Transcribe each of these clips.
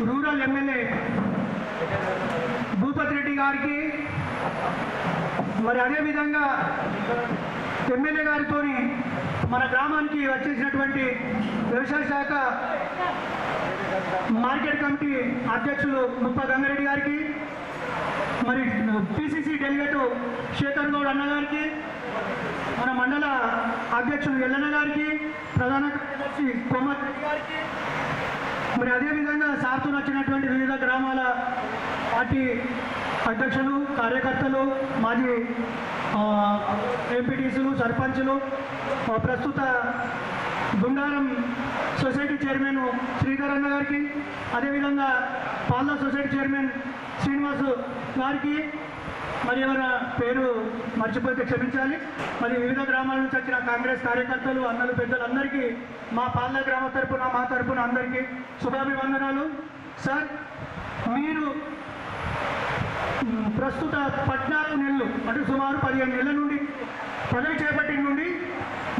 Rural MLA Bhupathi Reddy గారికి మరి అదేవిధంగా ఎమ్మెల్యే గారితో మన గ్రామానికి వచ్చేసినటువంటి వ్యవసాయ శాఖ మార్కెట్ కమిటీ అధ్యక్షులు ముప్ప గంగారెడ్డి గారికి మరి పిసిసి డెలిగేట్ శేఖర్ గౌడ్ అన్న గారికి మన మండల అధ్యక్షులు ఎల్లన్న గారికి ప్రధాన కార్యదర్శి కోమర్ గారికి మరి అదేవిధంగా సార్తో నచ్చినటువంటి వివిధ గ్రామాల పార్టీ అధ్యక్షులు కార్యకర్తలు మాజీ ఎంపీటీసీలు సర్పంచులు ప్రస్తుత గుండారం సొసైటీ చైర్మన్ శ్రీధర్ అన్న గారికి అదేవిధంగా పాల్దా సొసైటీ చైర్మన్ శ్రీనివాస్ గారికి మరి ఎవరైనా పేరు మర్చిపోతే క్షమించాలి. మరి వివిధ గ్రామాల నుంచి వచ్చిన కాంగ్రెస్ కార్యకర్తలు అన్నలు పెద్దలు అందరికీ మా పాలన గ్రామ తరపున మా తరపున అందరికీ శుభాభివందనాలు. సార్ మీరు ప్రస్తుత పద్నాలుగు నెలలు అంటే సుమారు పదిహేను నెలల నుండి పదవి చేపట్టిన నుండి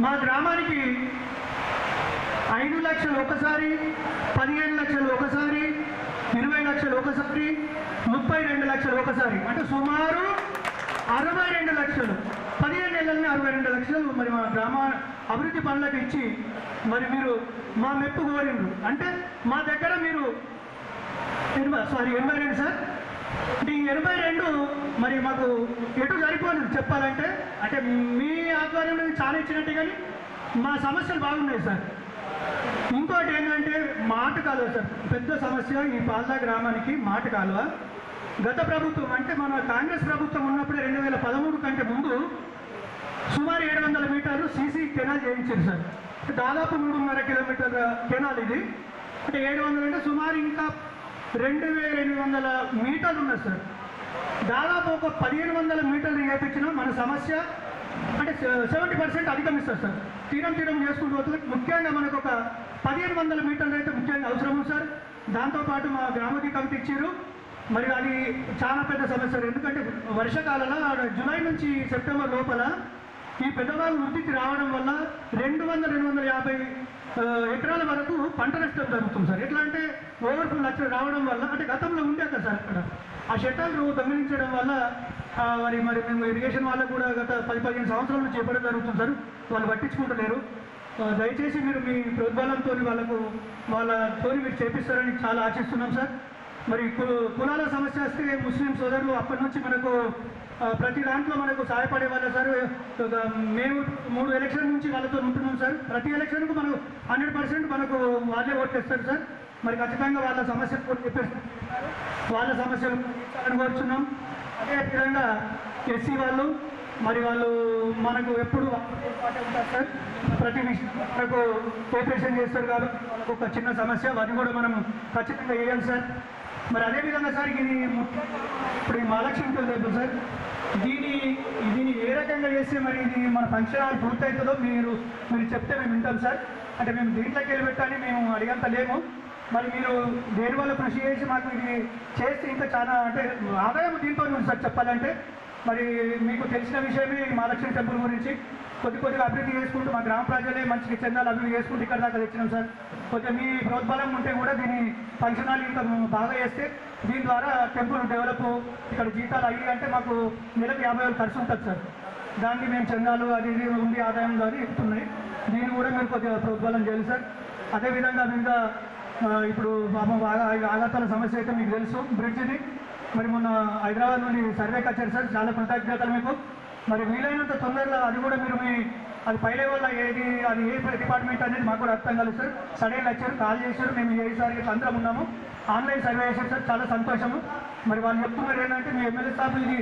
మా గ్రామానికి ఐదు లక్షలు ఒకసారి పదిహేను లక్షలు ఒకసారి ముప్పై రెండు లక్షలు ఒకసారి. అంటే సుమారు అరవై రెండు లక్షలు. పదిహేను నెలలని అరవై రెండు లక్షలు మరి మా గ్రామ అభివృద్ధి పనులకు ఇచ్చి మరి మీరు మా మెప్పు కోరిండ్రు. అంటే మా దగ్గర మీరు ఎనభై సారీ ఎనభై రెండు సార్. అంటే ఈ ఎనభై రెండు మరి మాకు ఎటు సరిపోదు చెప్పాలంటే. అంటే మీ ఆధ్వర్యంలో చాలా ఇచ్చినట్టే కానీ మా సమస్యలు బాగున్నాయి సార్. ఇంకోటి ఏంటంటే మాట కాలువ సార్. పెద్ద సమస్య ఈ పాల్దా గ్రామానికి మాట కాలువ గత ప్రభుత్వం అంటే మన కాంగ్రెస్ ప్రభుత్వం ఉన్నప్పుడే రెండు వేల పదమూడు కంటే ముందు సుమారు ఏడు వందల మీటర్లు సీసీ కెనాల్ చేయించారు సార్. దాదాపు మూడున్నర కిలోమీటర్ల కెనాల్ ఇది. అంటే ఏడు వందలు అంటే సుమారు ఇంకా రెండు వేల ఎనిమిది వందల మీటర్లు ఉన్నాయి సార్. దాదాపు ఒక పదిహేను వందల మీటర్లు చేపించిన మన సమస్య అంటే సెవెంటీ పర్సెంట్ అధిగమిస్తారు సార్ తీరం తీరం చేసుకుంటూ పోతుంది. ముఖ్యంగా మనకు ఒక పదిహేను వందల మీటర్లు అయితే ముఖ్యంగా అవసరం సార్. దాంతోపాటు మా గ్రామకి కమిటీ ఇచ్చారు. మరి అది చాలా పెద్ద సమస్య ఎందుకంటే వర్షాకాలంలో జూలై నుంచి సెప్టెంబర్ లోపల ఈ పెద్దవాళ్ళు వృద్ధికి రావడం వల్ల రెండు వందల రెండు వందల యాభై ఎకరాల వరకు పంట నష్టం జరుగుతుంది సార్. ఎట్లా అంటే ఓవర్ఫుల్ లక్షలు రావడం వల్ల అంటే గతంలో ఉండే కదా సార్ అక్కడ. ఆ షట్టర్లు దొంగిలించడం వల్ల మరి మరి మేము ఇరిగేషన్ వాళ్ళకు కూడా గత పది పదిహేను సంవత్సరాల నుంచి చెప్పడం జరుగుతుంది సార్. వాళ్ళు పట్టించుకుంటలేరు. దయచేసి మీరు మీ ప్రోద్బలంతో వాళ్ళకు వాళ్ళతో మీరు చేపిస్తారని చాలా ఆశిస్తున్నాం సార్. మరి కు- కులాల సమస్య వస్తే ముస్లిం సోదరులు అప్పటి నుంచి మనకు ప్రతి దాంట్లో మనకు సహాయపడే వాళ్ళ సార్ మేము మూడు ఎలక్షన్ నుంచి వాళ్ళతో ఉంటున్నాం సార్. ప్రతి ఎలక్షన్కు మనకు హండ్రెడ్ పర్సెంట్ మనకు వాళ్ళే ఓట్లేస్తారు సార్. మరి ఖచ్చితంగా వాళ్ళ సమస్యలు కూడా చెప్పేస్తారు వాళ్ళ సమస్యలు అనుకోవచ్చున్నాం అదే అదేవిధంగా ఎస్సీ వాళ్ళు మరి వాళ్ళు మనకు ఎప్పుడు ఉంటారు సార్? ప్రతి విషయం మనకు కోఆపరేషన్ చేస్తారు కాబట్టి వాళ్ళకు ఒక చిన్న సమస్య అది కూడా మనం ఖచ్చితంగా వేయాలి సార్. మరి అదేవిధంగా సార్ ఇది ఇప్పుడు ఈ మహాలక్ష్మి తెలుసు సార్. దీని దీన్ని ఏ రకంగా చేస్తే మరి ఇది మన ఫంక్షన్ హాల్ పూర్తవుతుందో మీరు మీరు చెప్తే మేము వింటాం సార్. అంటే మేము దీంట్లోకి వెళ్ళి పెట్టాలి మేము అడిగంత లేము. మరి మీరు దేని వల్ల కృషి చేసి మాకు ఇది చేస్తే ఇంకా చాలా అంటే ఆదాయం దీంతో ఉంది సార్ చెప్పాలంటే. మరి మీకు తెలిసిన విషయమే మహాలక్ష్మి టెంపుల్ గురించి. కొద్ది కొద్దిగా అభివృద్ధి చేసుకుంటూ మా గ్రామ ప్రజలే మంచికి చెందాలి అభివృద్ధి చేసుకుంటూ ఇక్కడ దాకా తెచ్చినాం సార్. కొంచెం మీ ప్రోద్బలం ఉంటే కూడా దీన్ని ఫంక్షన్ ఇంకా బాగా చేస్తే దీని ద్వారా టెంపుల్ డెవలప్ ఇక్కడ జీతాలు అయ్యి అంటే మాకు నెలకు యాభై వేలు ఖర్చు ఉంటుంది సార్. దానికి మేము చందాలు అది ఇది ఉండి ఆదాయం ద్వారా ఇస్తున్నాయి దీన్ని కూడా మీరు కొద్దిగా ప్రోద్బలం చేయాలి సార్. అదేవిధంగా ఇంకా ఇప్పుడు పాపం ఆఘాతాల సమస్య అయితే మీకు తెలుసు. బ్రిడ్జ్ది మరి మొన్న హైదరాబాద్ నుండి సర్వేకి వచ్చారు సార్. చాలా కృతజ్ఞతలు మీకు. మరి వీలైనంత తొందరలో అది కూడా మీరు మీ అది పై లెవెల్లో ఏది అది ఏ డిపార్ట్మెంట్ అనేది మాకు కూడా అర్థం కాలేదు సార్ సడన్గా వచ్చారు కాల్ చేశారు. మేము ఏ అందరం ఉన్నాము. ఆన్లైన్ సర్వే చేశారు సార్ చాలా సంతోషము. మరి వాళ్ళు చెప్తున్నారు ఏంటంటే మీ ఎమ్మెల్యే సార్ ఇది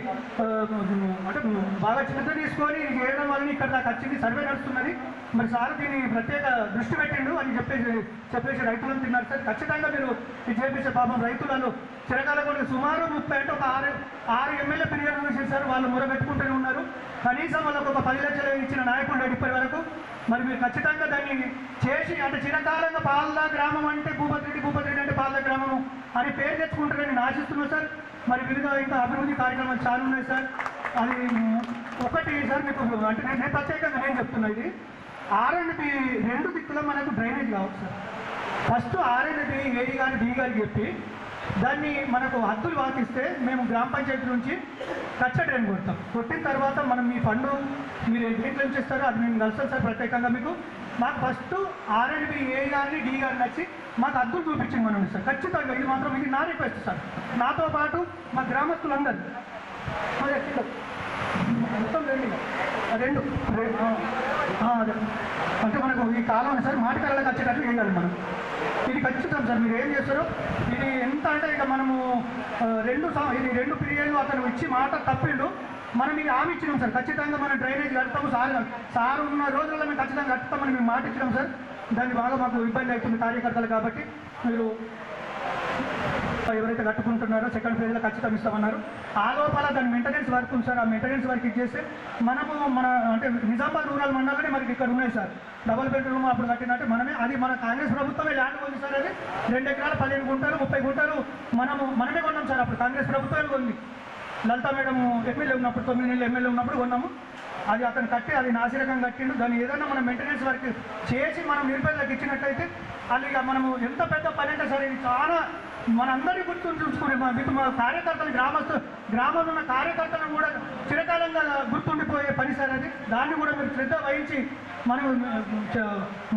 అంటే బాగా చింత తీసుకొని ఇది చేయడం వల్ల ఇక్కడ నాకు వచ్చింది. సర్వే నడుస్తున్నది. మరి సార్ దీన్ని ప్రత్యేక దృష్టి పెట్టిండు అని చెప్పేసి చెప్పేసి రైతులను తిన్నారు సార్ ఖచ్చితంగా మీరు ఇది చేపించే పాపం రైతులను చిరకాలగూడకి సుమారు ముప్పై అంటే ఒక ఆరు ఆరు ఎమ్మెల్యే ఫిర్యాదు చేశారు. సార్ వాళ్ళు మురబెట్టుకుంటూనే ఉన్నారు. కనీసం వాళ్ళకు ఒక పది లక్షలు ఇచ్చిన నాయకుడు లేడు ఇప్పటి వరకు. మరి మీరు ఖచ్చితంగా దాన్ని చేసి అంటే చిరకాలంగా పాల్దా గ్రామం అంటే భూపతిరెడ్డి భూపతిరెడ్డి అంటే పాలన గ్రామం అని పేరు తెచ్చుకుంటారని ఆశిస్తున్నాం సార్. మరి వివిధ ఇంకా అభివృద్ధి కార్యక్రమాలు చాలా ఉన్నాయి సార్. అది ఒకటి సార్ మీకు అంటే నేను ప్రత్యేకంగా నేను చెప్తున్నా ఇది. ఆర్ రెండు దిక్కులో మనకు డ్రైనేజ్ కావచ్చు sir. First R and B B గారికి చెప్పి దాన్ని మనకు హద్దులు వాకిస్తే మేము గ్రామ పంచాయతీ నుంచి కచ్చ డ్రైన్ కొడతాం. కొట్టిన తర్వాత మనం మీ ఫండ్ మీరు దేంట్లో నుంచి చేస్తారో అది మేము కలుస్తాం సార్ ప్రత్యేకంగా మీకు. మాకు ఫస్ట్ ఆర్ఎండ్బి ఏ గారిని డి గారిని వచ్చి మాకు అద్దులు చూపించింది మనం సార్. ఖచ్చితంగా ఇది మాత్రం ఇది నా రిక్వెస్ట్ సార్. నాతో పాటు మా గ్రామస్తులందరూ మొత్తం రెండు. రెండు. అదే. అంటే మనకు ఈ కాలం సార్ మాటకాలకు వచ్చేటట్లు చేయాలి మనం. ఇది ఖచ్చితం సార్. మీరు ఏం చేస్తారు ఇది ఎంత అంటే ఇక మనము రెండు ఇది రెండు పీరియడ్లు అతను ఇచ్చి మాట తప్పిండు. మనం ఇది హామీ ఇచ్చినాం సార్. ఖచ్చితంగా మనం డ్రైనేజ్ కడతాము. సార్ సార్ ఉన్న రోజుల్లో మేము ఖచ్చితంగా కట్టుతామని మేము మాట ఇచ్చినాం సార్. దాన్ని బాగా మాకు ఇబ్బంది అవుతుంది కార్యకర్తలు కాబట్టి మీరు ఎవరైతే కట్టుకుంటున్నారో సెకండ్ ఫేజ్లో ఖచ్చితంగా ఇస్తామన్నారు. ఆ లోపల దాని మెయింటెనెన్స్ వర్క్ ఉంది సార్. ఆ మెయింటెనెన్స్ వర్క్ ఇచ్చేస్తే మనము మన అంటే నిజామాబాద్ రూరల్ మండలనే మనకి ఇక్కడ ఉన్నాయి సార్. డబల్ బెడ్రూమ్ అప్పుడు కట్టినట్టు మనమే అది మన కాంగ్రెస్ ప్రభుత్వమే ల్యాండ్ కొంది సార్ అది. రెండు ఎకరాలు పదిహేను గుంటలు ముప్పై గుంటలు మనము మనమే కొన్నాం సార్ అప్పుడు కాంగ్రెస్ ప్రభుత్వమే కొంది లలిత మేడం ఎమ్మెల్యే ఉన్నప్పుడు తొమ్మిది నెలలు ఎమ్మెల్యే ఉన్నప్పుడు కొన్నాము. అది అతను కట్టి అది నాసిరకం కట్టిండు. దాన్ని ఏదైనా మనం మెయింటెనెన్స్ వర్క్ చేసి మనం నిరుపేదలకు ఇచ్చినట్టయితే అది ఇక మనము ఎంత పెద్ద పని అంటే సరే ఇది చాలా మనందరినీ గుర్తు చూసుకునే మా మీకు మా కార్యకర్తలు గ్రామస్తు గ్రామంలో ఉన్న కార్యకర్తలను కూడా చిరకాలంగా గుర్తుండిపోయే పని సార్ అది. దాన్ని కూడా మీరు శ్రద్ధ వహించి మనం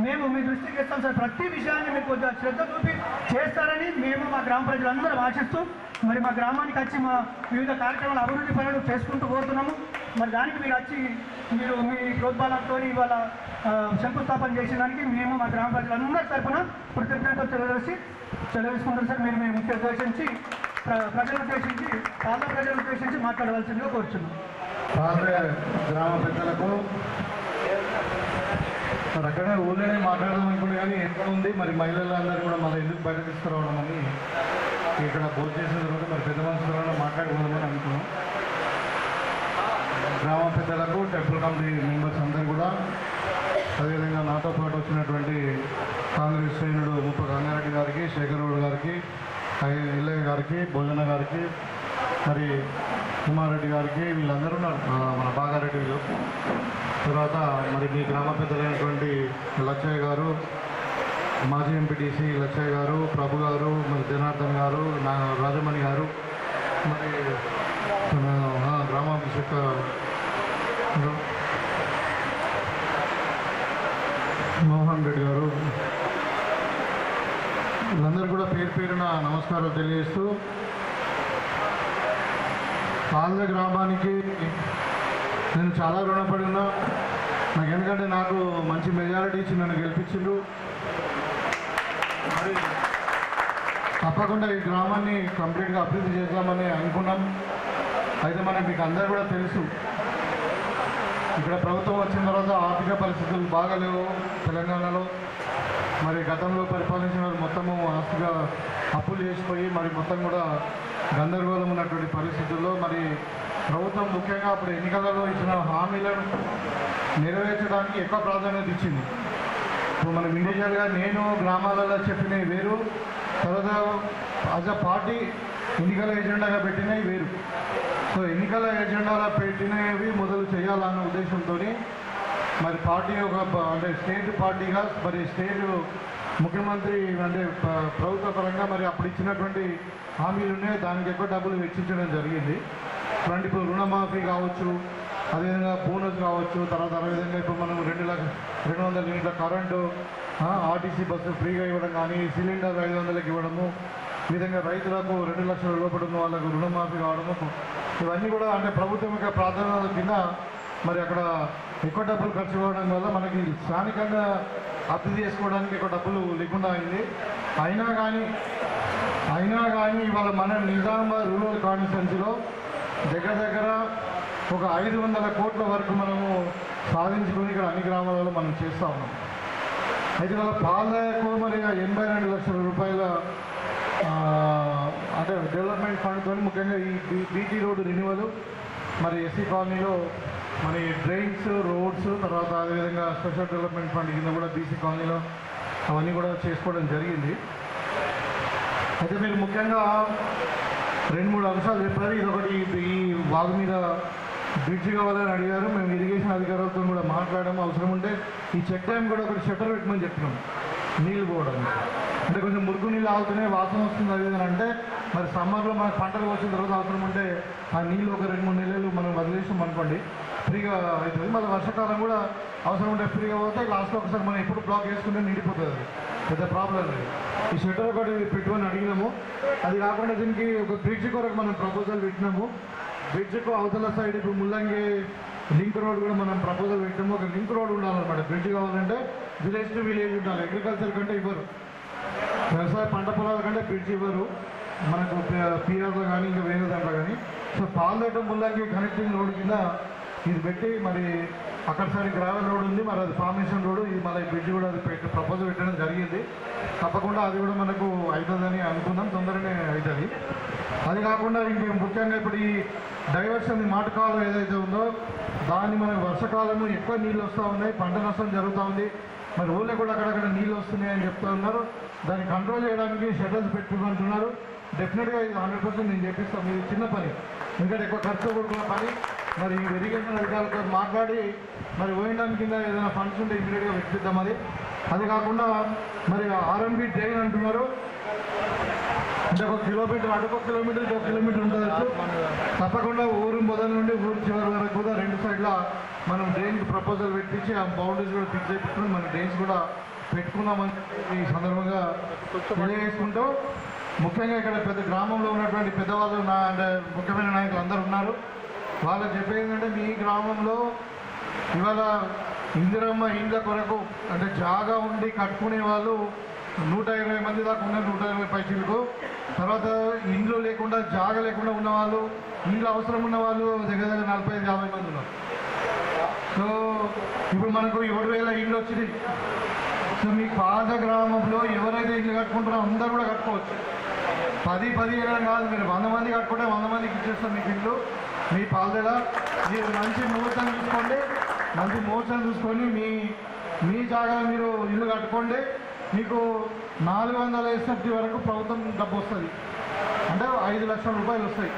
మేము మీ దృష్టికి ఇస్తాం సార్. ప్రతి విషయాన్ని మీకు కొద్దిగా శ్రద్ధ చూపి చేస్తారని మేము మా గ్రామ ప్రజలందరూ ఆశిస్తూ మరి మా గ్రామానికి వచ్చి మా వివిధ కార్యక్రమాలు అభివృద్ధి పనులు చేసుకుంటూ పోతున్నాము. మరి దానికి మీరు వచ్చి మీరు మీ ప్రోద్బలంతో ఇవాళ శంకుస్థాపన చేసిన దానికి మేము మా గ్రామ ప్రజలందరి తరఫున కృతజ్ఞతలు తెలియజేసి తెలియజేసుకుంటారు సార్. మీరు మేము ముఖ్య ఉద్దేశించి ప్రజలు ఉద్దేశించి పాత ప్రజలు ఉద్దేశించి మాట్లాడవలసిందిగా కోరుచున్నాం. గ్రామ పెద్దలకు మరి అక్కడే ఊళ్ళోనే మాట్లాడదాం అనుకుంటే కానీ ఎక్కడ ఉంది? మరి మహిళలందరూ కూడా మన ఎందుకు బయట తీసుకురావడం అని ఇక్కడ భోజనం చేసిన తర్వాత మరి పెద్ద మనుషులలో మాట్లాడుకోదామని అనుకున్నాం. గ్రామ పెద్దలకు టెంపుల్ కమిటీ మెంబర్స్ అందరూ కూడా అదేవిధంగా నాతో పాటు వచ్చినటువంటి కాంగ్రెస్ శ్రేణుడు ముప్ప గంగారెడ్డి గారికి శేఖరరావు గారికి ఇల్లయ్య గారికి భోజన గారికి మరి కుమారెడ్డి గారికి వీళ్ళందరూ ఉన్నారు. మన బాగారెడ్డి వీళ్ళు. తర్వాత మరి మీ గ్రామ పెద్దలైనటువంటి లచ్చయ్య గారు మాజీ ఎంపీటీసీ లచ్చయ్య గారు ప్రభు గారు మరి జనార్దన్ గారు నా రాజమణి గారు మరి మన, ఆ, జగన్మోహన్ రెడ్డి గారు. వీళ్ళందరూ కూడా పేరు పేరున నమస్కారాలు తెలియజేస్తూ ఆంధ్ర గ్రామానికి నేను చాలా రుణపడి ఉన్నా. నాకు ఎందుకంటే నాకు మంచి మెజారిటీ ఇచ్చి నన్ను గెలిపించిండ్రు. మరి తప్పకుండా ఈ గ్రామాన్ని కంప్లీట్గా అభివృద్ధి చేద్దామని అనుకున్నాం. అయితే మనకి మీకు అందరూ కూడా తెలుసు. ఇక్కడ ప్రభుత్వం వచ్చిన తర్వాత ఆర్థిక పరిస్థితులు బాగాలేవు తెలంగాణలో. మరి గతంలో పరిపాలించిన మొత్తము ఆస్తిగా అప్పులు చేసిపోయి మరి మొత్తం కూడా గందరగోళం ఉన్నటువంటి పరిస్థితుల్లో మరి ప్రభుత్వం ముఖ్యంగా అప్పుడు ఎన్నికలలో ఇచ్చిన హామీలను నెరవేర్చడానికి ఎక్కువ ప్రాధాన్యత ఇచ్చింది. ఇప్పుడు మనం ఇండివిజువల్గా నేను గ్రామాలలో చెప్పినవి వేరు. తర్వాత యాజ్ అ పార్టీ ఎన్నికల ఎజెండాగా పెట్టినవి వేరు. సో ఎన్నికల ఎజెండాలో పెట్టినవి మొదలు చేయాలన్న ఉద్దేశంతో మరి పార్టీ ఒక అంటే స్టేట్ పార్టీగా మరి స్టేట్ ముఖ్యమంత్రి అంటే ప్రభుత్వ పరంగా మరి అప్పుడు ఇచ్చినటువంటి హామీలు ఉన్నాయి దానికి ఎక్కువ డబ్బులు వెచ్చించడం జరిగింది. ఇప్పుడు ఇప్పుడు రుణమాఫీ కావచ్చు అదేవిధంగా బోనస్ కావచ్చు తర్వాత అదేవిధంగా ఇప్పుడు మనం రెండు లక్ష రెండు వందల యూనిట్ల కరెంటు ఆర్టీసీ బస్సు ఫ్రీగా ఇవ్వడం కానీ సిలిండర్ ఐదు వందలకి ఇవ్వడము విధంగా రైతులకు రెండు లక్షల లోపల ఉన్న వాళ్ళకు రుణమాఫీ కావడము ఇవన్నీ కూడా అంటే ప్రభుత్వం యొక్క ప్రాధాన్యత కింద మరి అక్కడ ఎక్కువ డబ్బులు ఖర్చు అవ్వడం వల్ల మనకి స్థానికంగా అభివృద్ధి చేసుకోవడానికి ఎక్కువ డబ్బులు లేకుండా అయింది. అయినా కానీ అయినా కానీ ఇవాళ మన నిజామాబాద్ రూరల్ కాన్స్టిట్యున్సీలో దగ్గర దగ్గర ఒక ఐదు వందల కోట్ల వరకు మనము సాధించుకొని ఇక్కడ అన్ని గ్రామాలలో మనం చేస్తూ ఉన్నాం. అయితే వాళ్ళ పాలకు మరి ఎనభై రెండు లక్షల రూపాయల అంటే డెవలప్మెంట్ ఫండ్తో ముఖ్యంగా ఈ బీటీ రోడ్డు రెన్యువల్ మరి ఎస్సీ కాలనీలో మరి డ్రైన్స్ రోడ్స్ తర్వాత అదేవిధంగా స్పెషల్ డెవలప్మెంట్ ఫండ్ కింద కూడా బీసీ కాలనీలో అవన్నీ కూడా చేసుకోవడం జరిగింది. అయితే మీరు ముఖ్యంగా రెండు మూడు అంశాలు చెప్పారు. ఇదొకటి ఈ వాగు మీద బ్రిడ్జ్ కావాలని అడిగారు. మేము ఇరిగేషన్ అధికారులతో కూడా మాట్లాడడం అవసరం ఉంటే ఈ చెక్ డ్యామ్ కూడా ఒకటి షట్టర్ పెట్టమని చెప్పినాం. నీళ్ళు పోవడానికి. అంటే కొంచెం మురుగు నీళ్ళు ఆగుతూనే వాసన వస్తుంది అది అంటే మరి సమ్మర్లో మనకు పంటలు వచ్చిన తర్వాత అవసరం ఉంటే ఆ నీళ్ళు ఒక రెండు మూడు నెలలు మనం వదిలేసాం అనుకోండి ఫ్రీగా అవుతుంది. మళ్ళీ వర్షాకాలం కూడా అవసరం ఉంటే ఫ్రీగా పోతే లాస్ట్లో ఒకసారి మనం ఎప్పుడు బ్లాక్ చేసుకుంటే నిండిపోతుంది అది. పెద్ద ప్రాబ్లం లేదు. ఈ షట్టర్ ఒకటి పెట్టుకొని అడిగినాము. అది కాకుండా దీనికి ఒక బ్రిడ్జ్ కొరకు మనం ప్రపోజల్ పెట్టినాము. బ్రిడ్జ్కు అవతల సైడ్ ఇప్పుడు ముల్లంగి లింక్ రోడ్ కూడా మనం ప్రపోజల్ పెట్టాము ఒక లింక్ రోడ్ ఉండాలన్నమాట. బ్రిడ్జ్ కావాలంటే విలేజ్ టు విలేజ్ ఉండాలి. అగ్రికల్చర్ కంటే ఇవ్వరు వ్యవసాయ పంట పొలాల కంటే బ్రిడ్జ్ ఇవ్వరు. మనకు పీఆర్లో కానీ ఇంకా వేరే దాంట్లో కానీ సో పాల్దొట్టం ముల్లంగి కనెక్టింగ్ రోడ్ కింద ఇది పెట్టి మరి అక్కడ సైడ్ గ్రావెల్ రోడ్ ఉంది మరి అది ఫార్మేషన్ రోడ్ ఇది మళ్ళీ బ్రిడ్జ్ కూడా అది పెట్టి ప్రపోజల్ పెట్టడం జరిగింది. తప్పకుండా అది కూడా మనకు అవుతుందని అనుకున్నాం తొందరనే అవుతుంది అది కాకుండా ఇంక ముఖ్యంగా ఇప్పుడు ఈ డైవర్షన్ మాటకాలం ఏదైతే ఉందో దాన్ని మనకు వర్షకాలము ఎక్కువ నీళ్ళు వస్తూ ఉన్నాయి పంట నష్టం జరుగుతూ ఉంది. మరి ఊళ్ళో కూడా అక్కడక్కడ నీళ్ళు వస్తున్నాయి అని ఉన్నారు. దాన్ని కంట్రోల్ చేయడానికి షెటర్స్ పెట్టుకుంటున్నారు. డెఫినెట్గా ఇది హండ్రెడ్ పర్సెంట్ నేను చెప్పిస్తాను మీరు చిన్న పని. ఎందుకంటే ఎక్కువ ఖర్చు కూడుకున్న పని. మరి ఈ ఇరిగేషన్ అధికారులతో మాట్లాడి మరి ఓఎండం కింద ఏదైనా ఫండ్స్ ఉంటే ఇమీడియట్గా పెట్టిద్దాం అది. అది కాకుండా మరి ఆర్ఎంబి డ్రైన్ అంటున్నారు. అంటే ఒక కిలోమీటర్ అటు ఒక కిలోమీటర్ ఒక కిలోమీటర్ ఉంటుంది. తప్పకుండా ఊరు మొదల నుండి ఊరు చివరి వరకు కూడా రెండు సైడ్ల మనం డ్రైన్కి ప్రపోజల్ పెట్టించి ఆ బౌండరీస్ కూడా ఫిక్స్ చేసుకుని మన డ్రైన్స్ కూడా పెట్టుకున్నామని ఈ సందర్భంగా తెలియజేసుకుంటూ ముఖ్యంగా ఇక్కడ పెద్ద గ్రామంలో ఉన్నటువంటి పెద్దవాళ్ళు నా అంటే ముఖ్యమైన నాయకులు అందరూ ఉన్నారు. వాళ్ళు చెప్పేది ఏంటంటే మీ గ్రామంలో ఇవాళ ఇందిరమ్మ ఇండ్ల కొరకు అంటే జాగా ఉండి కట్టుకునే వాళ్ళు నూట ఇరవై మంది దాకా ఉన్నారు నూట ఇరవై పైసలకు. తర్వాత ఇండ్లు లేకుండా జాగా లేకుండా ఉన్నవాళ్ళు ఇండ్లు అవసరం ఉన్న వాళ్ళు దగ్గర దగ్గర నలభై ఐదు యాభై మంది ఉన్నారు. సో ఇప్పుడు మనకు ఏడు వేల ఇండ్లు వచ్చింది? సో మీ పాత గ్రామంలో ఎవరైతే ఇల్లు కట్టుకుంటారో అందరూ కూడా కట్టుకోవచ్చు. పది పదిహేను కాదు మీరు. వంద మంది కట్టుకుంటే వంద మందికి ఇచ్చేస్తాం మీకు ఇల్లు మీ పాలదల మీరు మంచి ముహూర్తం చూసుకోండి. మంచి ముహూర్తం చూసుకొని మీ మీ జాగా మీరు ఇల్లు కట్టుకోండి. మీకు నాలుగు వందల ఎస్ఎఫ్టీ వరకు ప్రభుత్వం డబ్బు వస్తుంది. అంటే ఐదు లక్షల రూపాయలు వస్తాయి.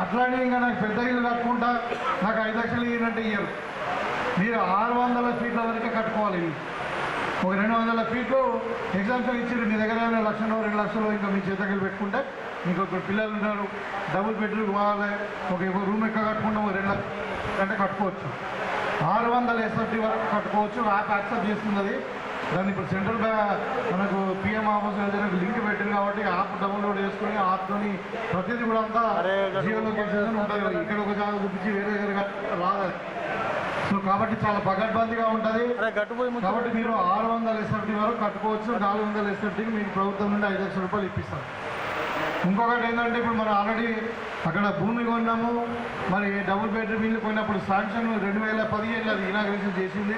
అట్లానే ఇంకా నాకు పెద్ద ఇల్లు కట్టుకుంటా నాకు ఐదు లక్షలు ఇవ్వనంటే ఇయ్యరు. మీరు ఆరు వందల ఫీట్ల వరకే కట్టుకోవాలి. ఒక రెండు వందల ఫీట్లు ఎగ్జామ్షన్ ఇచ్చారు మీ దగ్గర ఏమైనా లక్షలో రెండు లక్షలు ఇంకా మీ చేతకెళ్ళి పెట్టుకుంటే మీకు ఒక పిల్లలు ఉన్నారు డబుల్ బెడ్రూమ్ కావాలి ఒక రూమ్ ఎక్క కట్టుకుంటాం ఒక రెండు లక్షలు అంటే కట్టుకోవచ్చు. ఆరు వందల ఎస్ఎఫ్టీ వరకు కట్టుకోవచ్చు యాప్ యాక్సెప్ట్ చేస్తుంది దాన్ని ఇప్పుడు సెంట్రల్ బ్యాంక్ మనకు పిఎం ఆఫీస్ ఏదైనా లింక్ పెట్టింది కాబట్టి యాప్ డౌన్లోడ్ చేసుకొని యాప్తోని ప్రతిదీ కూడా అంతా జియో లొకేషన్ ఉంటుంది ఇక్కడ ఒక జాగా చూపించి వేరే దగ్గర రాదు. సో కాబట్టి చాలా పగడ్బందీగా ఉంటుంది. కాబట్టి మీరు ఆరు వందల ఎస్ఎఫ్టీ వరకు కట్టుకోవచ్చు. నాలుగు వందల ఎస్ఎఫ్టీకి మీకు ప్రభుత్వం నుండి ఐదు లక్షల రూపాయలు ఇప్పిస్తారు ఇంకొకటి ఏంటంటే ఇప్పుడు మనం ఆల్రెడీ అక్కడ భూమి కొన్నాము. మరి డబుల్ బెడ్రూమ్ ఇల్లు కొన్నప్పుడు శాంక్షన్ రెండు వేల పదిహేనులో అది ఇనాగ్రేషన్ చేసింది.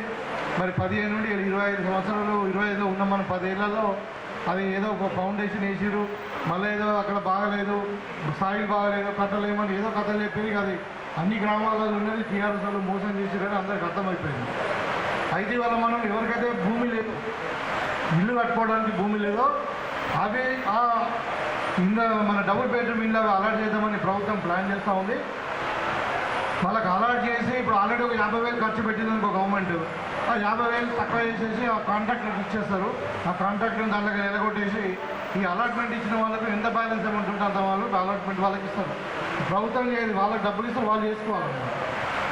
మరి పదిహేను నుండి ఇరవై ఐదు సంవత్సరాలు ఇరవై ఐదులో ఉన్నాం మనం పదేళ్ళలో. అది ఏదో ఒక ఫౌండేషన్ వేసిరు మళ్ళీ ఏదో అక్కడ బాగలేదు సాయిల్ బాగలేదు కట్టలేమని ఏదో కథలు చెప్పేది అది అన్ని గ్రామాలలో ఉన్నది టీఆర్ఎస్ వాళ్ళు మోసం చేసిరని అందరికి అర్థమైపోయింది. అయితే ఇవాళ మనం ఎవరికైతే భూమి లేదు ఇల్లు కట్టుకోవడానికి భూమి లేదో అవి ఆ ఇంద మన డబుల్ బెడ్రూమ్ ఇల్లు అలాట్ చేద్దామని ప్రభుత్వం ప్లాన్ చేస్తూ ఉంది. వాళ్ళకి అలాట్ చేసి ఇప్పుడు ఆల్రెడీ ఒక యాభై వేలు ఖర్చు పెట్టింది అనుకో గవర్నమెంట్ ఆ యాభై వేలు తక్కువ చేసేసి ఆ కాంట్రాక్టర్కి ఇచ్చేస్తారు. ఆ కాంట్రాక్టర్ని దాంట్లో ఎలగొట్టేసి ఈ అలాట్మెంట్ ఇచ్చిన వాళ్ళకు ఎంత బ్యాలెన్స్ అమౌంట్ ఉంటే అంత వాళ్ళు అలాట్మెంట్ వాళ్ళకి ఇస్తారు. ప్రభుత్వం చేయదు వాళ్ళకి డబ్బులు ఇస్తే వాళ్ళు చేసుకోవాలన్నమాట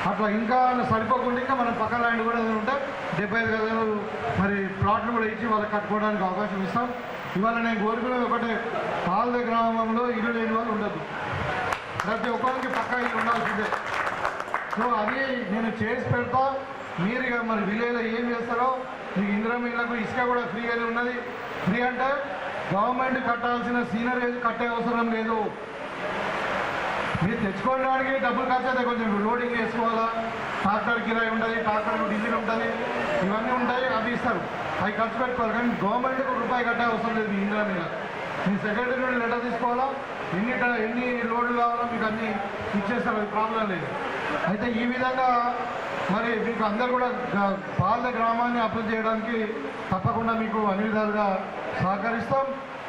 అట్లా ఇంకా సరిపోకుండా ఇంకా మనం పక్క ల్యాండ్ కూడా ఏదైనా ఉంటే డెబ్బై ఐదు గజాలు మరి ప్లాట్లు కూడా ఇచ్చి వాళ్ళకి కట్టుకోవడానికి అవకాశం ఇస్తాం. ఇవాళ నేను కోరుకునేది ఒకటే పాలద గ్రామంలో ఇల్లు లేని వాళ్ళు ఉండదు ప్రతి ఒక్కరికి పక్కా ఇల్లు ఉండాల్సిందే. సో అది నేను చేసి పెడతా. మీరు ఇక మరి విలేజ్లో ఏం చేస్తారో మీకు ఇందిరా ఇళ్ళకు ఇసుక కూడా ఫ్రీగానే ఉన్నది. ఫ్రీ అంటే గవర్నమెంట్ కట్టాల్సిన సీనరీస్ కట్టే అవసరం లేదు. మీరు తెచ్చుకోవడానికి డబ్బులు ఖర్చు అయితే కొంచెం లోడింగ్ వేసుకోవాలా ట్రాక్టర్ కిరాయి ఉంటుంది ట్రాక్టర్ డీజిల్ ఉంటుంది ఇవన్నీ ఉంటాయి అవి ఇస్తారు. అవి ఖర్చు పెట్టుకోవాలి కానీ గవర్నమెంట్కి ఒక రూపాయి కట్టే అవసరం లేదు మీ ఇందిరా మీద. మీ సెక్రటరీ నుండి లెటర్ తీసుకోవాలా? ఎన్ని ఎన్ని లోడ్లు కావాలో మీకు అన్ని ఇచ్చేస్తారు అది ప్రాబ్లం లేదు. అయితే ఈ విధంగా మరి మీకు అందరు కూడా గ- పాల గ్రామాన్ని అభివృద్ధి చేయడానికి తప్పకుండా మీకు అన్ని విధాలుగా సహకరిస్తాం.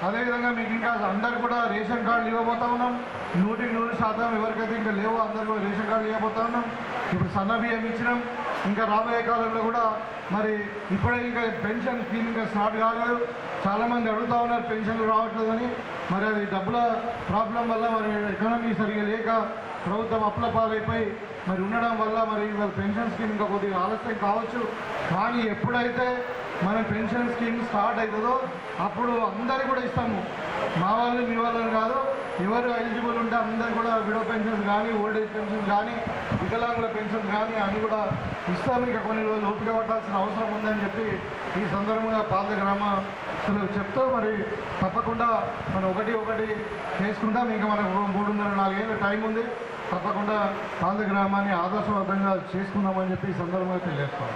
అదేవిధంగా మీకు ఇంకా అందరు కూడా రేషన్ కార్డులు ఇవ్వబోతా ఉన్నాం. నూటికి నూరు శాతం ఎవరికైతే ఇంకా లేవో అందరు కూడా రేషన్ కార్డులు ఇవ్వబోతా ఉన్నాం. ఇప్పుడు సన్న బియ్యం ఇచ్చినాం. ఇంకా రాబోయే కాలంలో కూడా మరి ఇప్పుడే ఇంకా పెన్షన్ స్కీమ్ ఇంకా స్టార్ట్ కాలేదు. చాలామంది అడుగుతా ఉన్నారు పెన్షన్లు రావట్లేదని. మరి అది డబ్బుల ప్రాబ్లం వల్ల మరి ఎకానమీ సరిగా లేక ప్రభుత్వం అప్లపాలైపోయి మరి ఉండడం వల్ల మరి వాళ్ళ పెన్షన్ స్కీమ్ ఇంకా కొద్దిగా ఆలస్యం కావచ్చు. కానీ ఎప్పుడైతే మన పెన్షన్ స్కీమ్ స్టార్ట్ అవుతుందో అప్పుడు అందరు కూడా ఇస్తాము. మా వాళ్ళు మీ వాళ్ళని కాదు ఎవరు ఎలిజిబుల్ ఉంటే అందరు కూడా విడో పెన్షన్స్ కానీ ఓల్డ్ ఏజ్ పెన్షన్ కానీ వికలాంగుల పెన్షన్ కానీ అన్ని కూడా ఇస్తాము. ఇంకా కొన్ని రోజులు ఓపిక పట్టాల్సిన అవసరం ఉందని చెప్పి ఈ సందర్భంగా పాత గ్రామస్తులు చెప్తూ మరి తప్పకుండా మనం ఒకటి ఒకటి చేసుకుంటాం. ఇంకా మనకు మూడున్నర నాలుగేళ్ళు టైం ఉంది. తప్పకుండా పాత గ్రామాన్ని ఆదర్శవంతంగా చేసుకుందామని చెప్పి ఈ సందర్భంగా తెలియజేస్తాను.